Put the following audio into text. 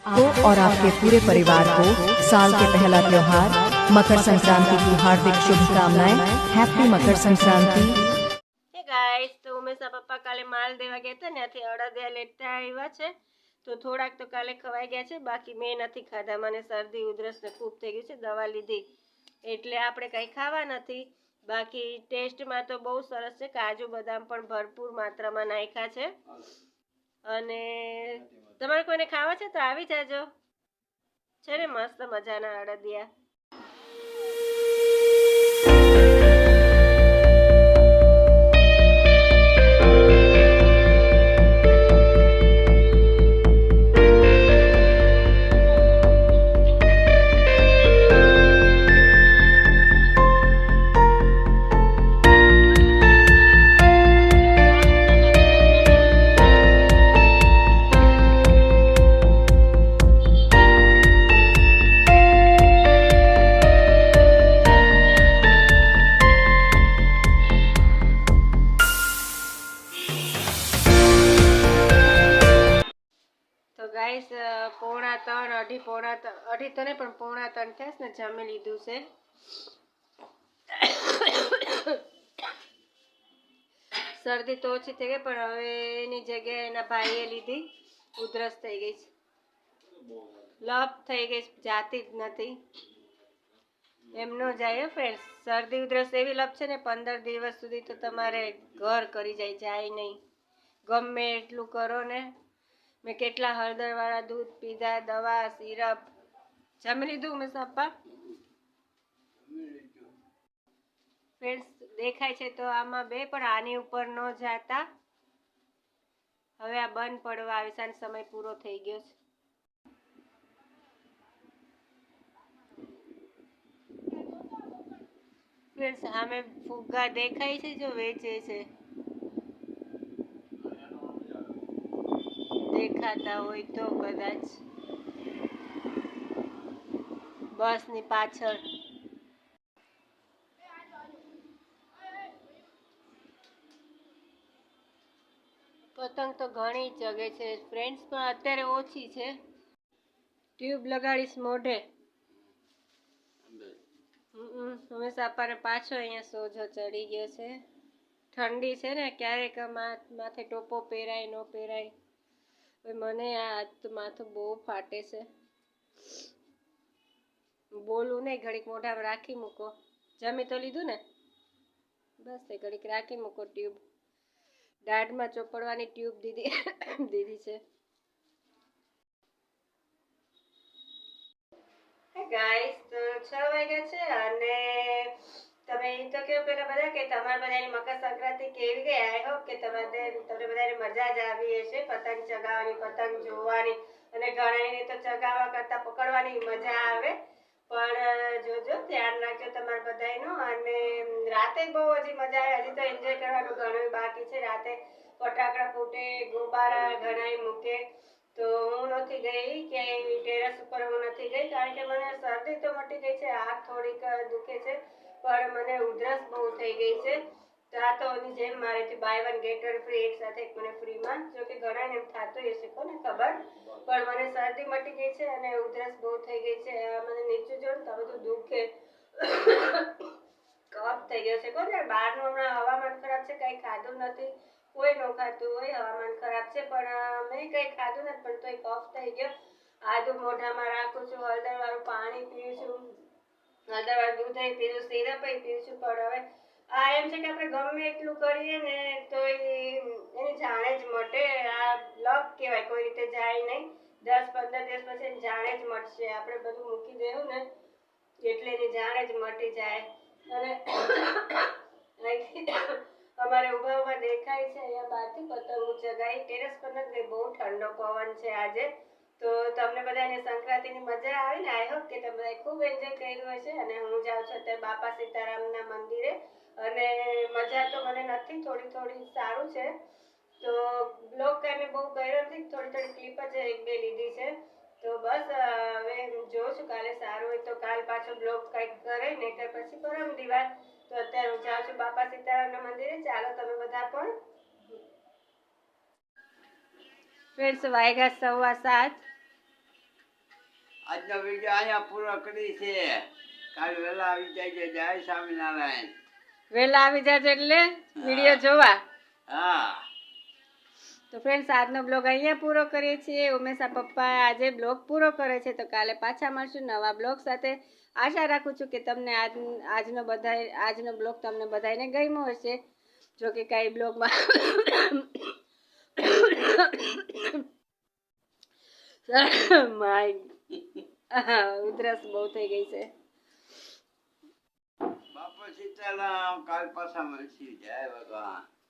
आपको और आपके पूरे परिवार को साल के पहला त्योहार मकर संक्रांति की हार्दिक शुभकामनाएं हैप्पी मकर संक्रांति હે ગાઈસ તો ઉમેશા પપ્પા કાલે માલ દેવા ગયા હતા ને ત્યાંથી અડદિયા લેતા આવ્યા છે તો થોડાક તો કાલે ખવાઈ ગયા છે બાકી મેં નથી ખાધા મને શરદી ઉધરસ ને ખૂબ થઈ ગયું છે દવા લીધી એટલે આપણે કંઈ ખાવા નથી બાકી ટેસ્ટમાં તો બહુ સરસ છે કાજુ બદામ પણ ભરપૂર માત્રામાં નાખ્યા છે અને તમારે કોઈને ખાવા છે તો આવી જાજો. છે ને મસ્ત મજાના અડદિયા. ગાઈસ પોણા ત્રણ, અઢી પોણા અઢી તો નહીં પણ પોણા ત્રણ થયા ને, જમી લીધું છે. શરદી તો ઓછી થઈ ગઈ, પણ હવે એની જગ્યાએ એના ભાઈએ લીધી. ઉધરસ થઈ ગઈ છે. લપ થઈ ગઈ જાતી જ નથી. એમ ન જાય ફ્રેન્ડ શરદી, ઉધરસ એવી લપ છે ને, પંદર દિવસ સુધી તો તમારે ઘર કરી જાય જાય નહીં. ગમે એટલું કરો ને મેં કેટલા હળદરવાળા દૂધ પીધા, દવા, સિરપ. જમી લીધું મેં સપ્પા ફ્રેન્ડ્સ દેખાય છે તો આમાં બે, પણ આની ઉપર ન જાતા. હવે આ બંધ પડવા આવે છે સમય પૂરો થઈ ગયો છે. ફ્રેન્ડ્સ આમે ફુગ્ગા દેખાય છે જો વેચે છે? દેખાતા હોય તો કદાચ બસની પાછળ. પતંગ તો ઘણી જગે છે. ફ્રેન્ડ્સ પણ અત્યારે ઓછી છે. ટ્યુબ લગાડીશ મોઢે. હમ હવે સાપાને પાછો અહીંયા સોજો ચડી ગયો છે. ઠંડી છે ને, ક્યારેક માથે ટોપો પહેરાય, ન પહેરાય. મને આ તો માથું બહુ ફાટે છે. બોલું નહીં, ઘડીક મોઢામાં રાખી મૂકો. જમી તો લીધું ને? બસ એ ઘડીક રાખી મૂકો ટ્યુબ દાઢમાં ચોપડવાની ટ્યુબ દીધી. દીધી છે. ગાઈસ તો છ વાગ્યા છે અને તમે તો કહો પેલા બધા કે તમારે બધાની મકર સંક્રાંતિ કેવી ગઈ? આઈ હોપ કે તમારે તમને બધાને મજા જ આવી હશે. પતંગ ચગાવવાની, પતંગ જોવાની અને ગણાઈને તો ચગાવવા કરતાં પકડવાની મજા આવે. પણ જોજો, ધ્યાન રાખજો તમારા બધાનું અને રાતે બહુ હજી મજા આવે. હજી તો એન્જોય કરવાનું ઘણું બાકી છે. રાતે ફટાકડા ફૂટે, ગોબારા ઘણાય મૂકે. તો હું નથી ગઈ કે ટેરેસ ઉપર હું નથી ગઈ. કારણ કે મને શરદી તો મટી ગઈ છે. આંખ થોડીક દુખે છે. પણ મને ઉધરસ બહુ થઈ ગઈ છે. તો આ તો એની જેમ મારેથી buy one get one free એક સાથે એક મને ફ્રીમાં જો કે ઘણાને એમ થતું હશે, કોને ખબર? પણ મને શરદી મટી ગઈ છે અને ઉધરસ બહુ થઈ ગઈ છે. મને નીચું જો તો બધું દુખે. કફ થઈ ગયો છે. કોને? બહારનું હમણાં હવામાન ખરાબ છે, કંઈ ખાધું નથી. કોઈ ન ખાતું હોય, હવામાન ખરાબ છે, પણ મેં કંઈ ખાધું નથી, પણ તોય કફ થઈ ગયો. આદુ મોઢામાં રાખું છું, હળદર વાળું પાણી પીઉં છું. હળદર દૂધ દૂધ પીધું સિરપ પીવું છું પણ હવે આ એમ છે કે આપણે ગમે એટલું કરીએ ને તો એની જાણે જ મટે. આ લક કહેવાય, કોઈ રીતે જાય નહીં. દસ, પંદર દિવસ પછી જાણે જ મટશે. આપણે બધું મૂકી દેવું ને, એટલે એની જાણે જ મટી જાય. અને અમારે ઊભા ઊભા દેખાય છે. અહીંયા બહારથી પતંગ ચગાઈ ટેરેસ પર નથી બહુ ઠંડો પવન છે આજે. તો તમને બધાને સંક્રાંતિની મજા આવી ને? આઈ હોપ કે તમે ખૂબ એન્જોય કર્યું હશે અને હું જાઉં છું અત્યારે બાપા સીતારામના મંદિરે અને મજા તો મને નથી, થોડી થોડી સારું છે. તો બ્લોગ કાંઈ મેં બહુ કર્યો નથી, થોડી થોડી ક્લિપ જ એક બે લીધી છે. તો બસ હવે જોઉં છું કાલે સારું હોય તો કાલ પાછો બ્લોગ કંઈક કરે ને કે પછી પરમ દિવાલ તો અત્યારે હું જાઉં છું બાપા સીતારામના મંદિરે. ચાલો તમે બધા પણ. ફ્રેન્ડ્સ વાયગા સવા સાત. આજનો વીડિયો અહીંયા પૂરો કરી છે કાલ વહેલા આવી જાય જય સ્વામિનારાયણ વહેલા આવી જાજો એટલે વીડિયો જોવા હા તો ફ્રેન્ડ્સ આજનો બ્લોગ અહીંયા પૂરો કરીએ છીએ ઉમેશા પપ્પા આજે બ્લોગ પૂરો કરે છે તો કાલે પાછા મળશું નવા બ્લોગ સાથે આશા રાખું છું કે તમને આજ આજનો બધા આજનો બ્લોગ તમને બધાને ગમ્યો હશે જો કે કાંઈ બ્લોગમાં માય ઉધરસ બહુ થઈ ગઈ છે. બાપા સીતારામ કાલ પાછા મળશે. જય ભગવાન.